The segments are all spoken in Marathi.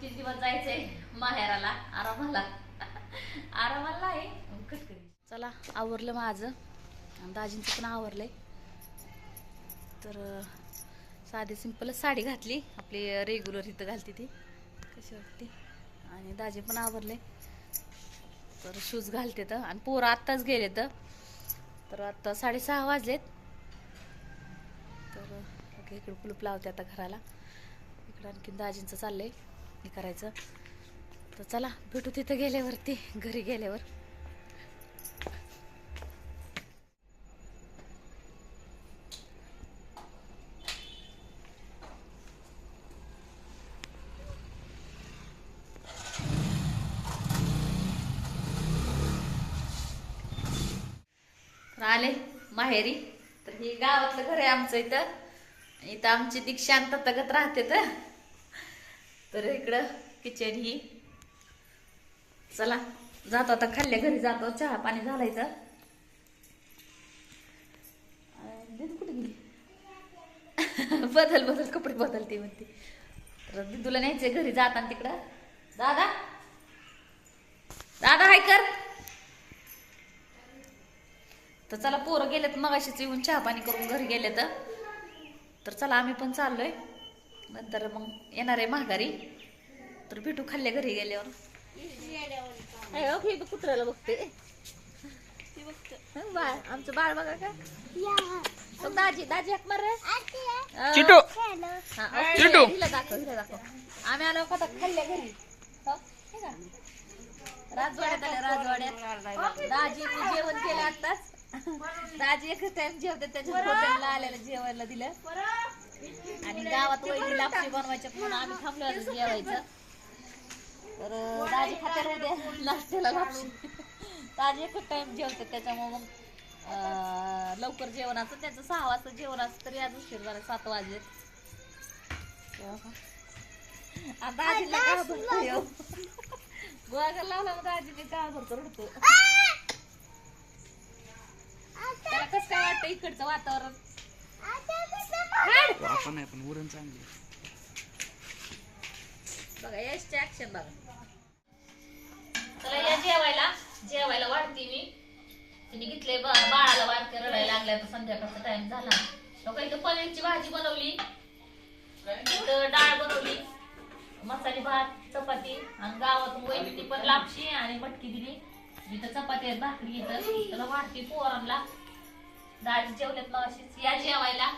किती दिवस जायचंय माहेराला? आरामाला. आरामाला आहे. कटकरी. चला आवरलं माझं. आणि दाजींचं पण आवरलंय. तर साधी सिंपलच साडी घातली. आपली रेग्युलर इथं घालते ती. कशी वाटते? आणि दाजी पण आवरले. तर शूज घालते तर. आणि पोरं आत्ताच गेले तर तर आत्ता साडेसहा वाजलेत. तर इकडे कुलूप लावते आता घराला. इकडं आणखीन दाजींचं चाललंय. हे करायचं. तर चला भेटू तिथं गेल्यावरती घरी गेल्यावर. आले माहेरी. तर हे गावातलं घर आहे आमचं इथं. इथं आमची दीक्षांत तगत राहते तर. तर इकडं किचन ही. चला जातो आता खाल्ल्या घरी जातो. चहा पाणी झालायचं अं, कुठे गेली? बदल बदल कपडे बदलते म्हणते. तर तुला न्यायचे घरी जाताना तिकडं. दादा? दादा हाय कर. तर चला पोरं गेलेत मगाशीच येऊन चहा पाणी करून घरी गेले तर तर चला आम्ही पण चाललोय. नंतर मग येणार आहे माघारी. तर भेटू खाल्ल्या घरी गेल्यावर. कुत्र्याला बघते. हं, बाळ आमचं बाळ बघा का? दाजी दाजी हाक मार चिटू. हा. चिटू. हिला दाखव हिला दाखव. आम्ही आलो का खाल्ल्या घरी. हो? राजवाड्यात आले राजवाड्यात. दाजी जेवण केलं आताच दाजी एक टाइम जेवते त्याच्या आलेलं जेवायला दिलं. आणि गावात वहिनी लापशी बनवायच्या म्हणून आम्ही थांबलो जेवायचं. तर दाजी खात्याला उद्या नाश्त्याला लापशी. दाजी एकच टाइम जेवते त्याच्यामुळे मग लवकर जेवणाचं त्यांचं सहा वाजता जेवण असतं तरी आज उशीर झाला सात वाजले. आता दाजीला का भरतो ह्यो? गोळा लावला मग दाजीने का भरतो रडतो त्याला कसं काय वाटतं इकडचं वातावरण? आपण नाही पण उरण चांगली बघा यशचे ऍक्शन बघा. चला या जेवायला जेवायला वाढते मी. तिने घेतले बा- बाळाला वाटते रडायला लागल्या तर संध्याकाळचा टाइम झाला. लोक इथं पनीरची भाजी बनवली. इथं डाळ बनवली. मसाली भात चपाती आणि गावातून वैयक्तिक पण लापशी आणि मटकी दिली. इथं चपाती आहेत भाकरी इथं. त्याला वाढते पोरांना. डाळी जेवल्यात मग अशीच. या जेवायला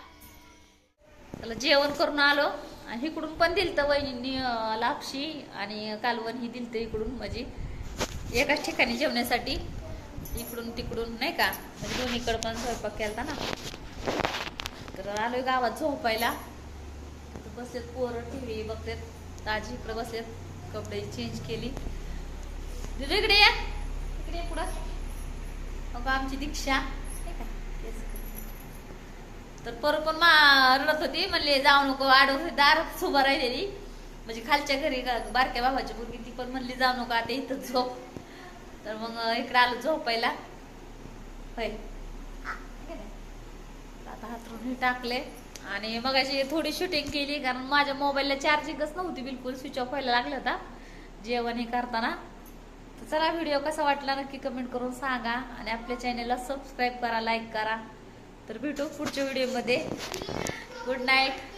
त्याला जेवण करून आलो. आणि इकडून पण दिलत तर अं, लापशी आणि कालवण ही दिलत इकडून म्हणजे एकाच ठिकाणी जेवण्यासाठी. इकडून तिकडून नाही का? म्हणजे दोन्हीकडे पण स्वयंपाक केलता ना. तर आलोय गावात झोपायला. तिथं बसलेत पोरं टीव्ही बघतात. ताजी इकडे बसलेत. कपडे चेंज केली. दिदू इकडे ये. इकडे ये पुढं. अगं आमची दीक्षा. तर पर पण मा रडत होती म्हणले जाऊ नको आडव दारात उभा राहिलेली. म्हणजे खालच्या घरी बारक्या बाबाची मुलगी ती पण म्हणली जाऊ नको आता इथं झोप. तर मग इकडे आलो झोपायला. होय. आता हातरून हे टाकले. आणि मग अशी थोडी शूटिंग केली कारण माझ्या मोबाईलला चार्जिंगच नव्हती बिलकुल स्विच ऑफ व्हायला लागला होता. जेवण हे करताना. तर चला व्हिडिओ कसा वाटला नक्की कमेंट करून सांगा. आणि आपल्या चॅनेलला सबस्क्राईब करा लाईक करा. तर भेटू पुढच्या व्हिडिओमध्ये गुड नाईट